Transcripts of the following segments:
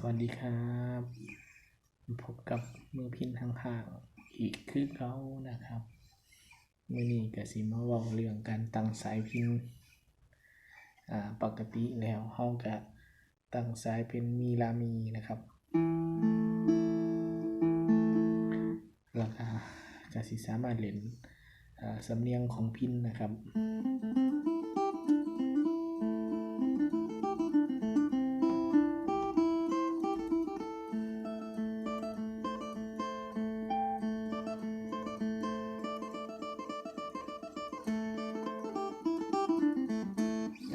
สวัสดีครับพบกับมือพินทางข้างอีกคือเขานะครับมื่อนี้ก็สิมาเว้าเรื่องการตั้งสายพินอ่าปกติแล้วเฮาก็ตั้งสายเป็นมีลามีนะครับแล้วก็กสิสามารถเล่นอ่าสำเนียงของพินนะครับ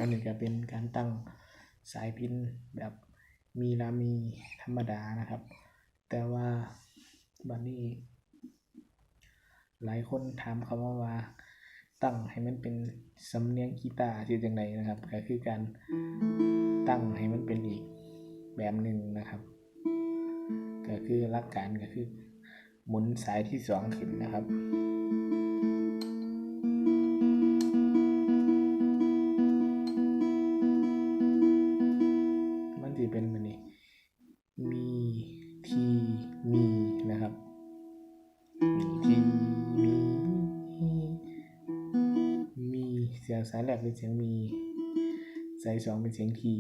อันนี้ก็เป็นการตั้งสายพินแบบมีลามีธรรมดานะครับ แต่ว่าบัดนี้หลายคนถามเขามาว่าตั้งให้มันเป็นสำเนียงกีตาร์ที่จังไดนะครับ ก็คือการตั้งให้มันเป็นอีกแบบหนึ่งนะครับ ก็คือลักการก็คือ หมุนสายที่สองขึ้นนะครับ ทีมีนะครับ มีทีมี มีเสียงสายแรกเป็นเสียงมี สายสองเป็นเสียงที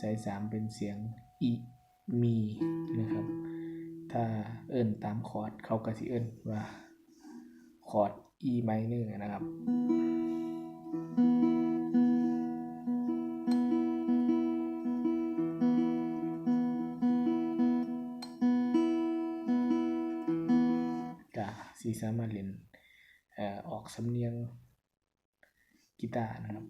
สายสามเป็นเสียง อีมีนะครับ ถ้าเอิ้นตามคอร์ดเขาก็สิเอิ้นว่าคอร์ด E minor นะครับ สีสามารถเล่นเอ่อออกสำเนียงกีตาร์นะครับ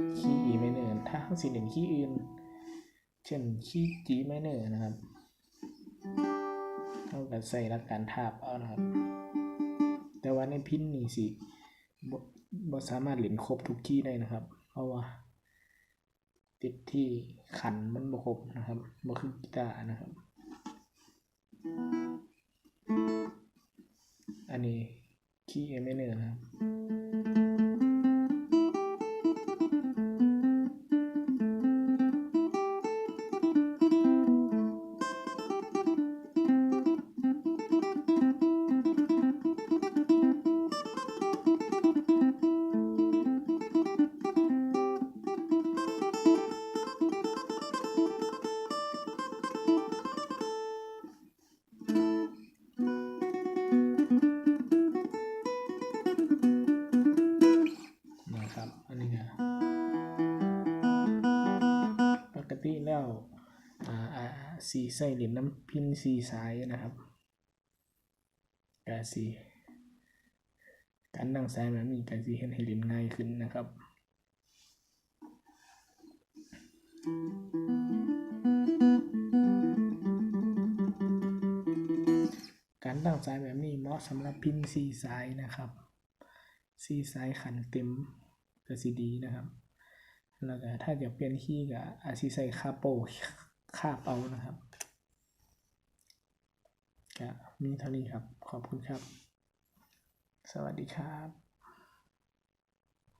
อ่อคีย์ E minor ถ้าเขาสิเล่นคีย์อื่น เช่นคีย์ G minor นะครับเขาก็ใส่หลักการทาบเอานะครับ แต่ว่าในพินนี่สิบ่บ่สามารถเล่นครบทุกคีย์ได้นะครับ เพราะว่าติดที่ขันมันบ่ครบนะครับบ่คือกีตาร์นะครับ อันนี้คีย์ A minor นะครับนะครับ สีใส่เหรียญน้ำพินสีสายนะครับกาสีการนั่งสายแบบนี้การสีเห็นให้เหรียญง่ายขึ้นนะครับการตั้งสายแบบนี้เหมาะสำหรับพินสีสายนะครับซีไซส์ขันเต็มก็สิดีนะครับ แล้วก็ถ้าอยากเปลี่ยนคีย์ก็อาจสิใส่คาโป คาบเอานะครับก็มีเท่านี้ครับ ขอบคุณครับ สวัสดีครับ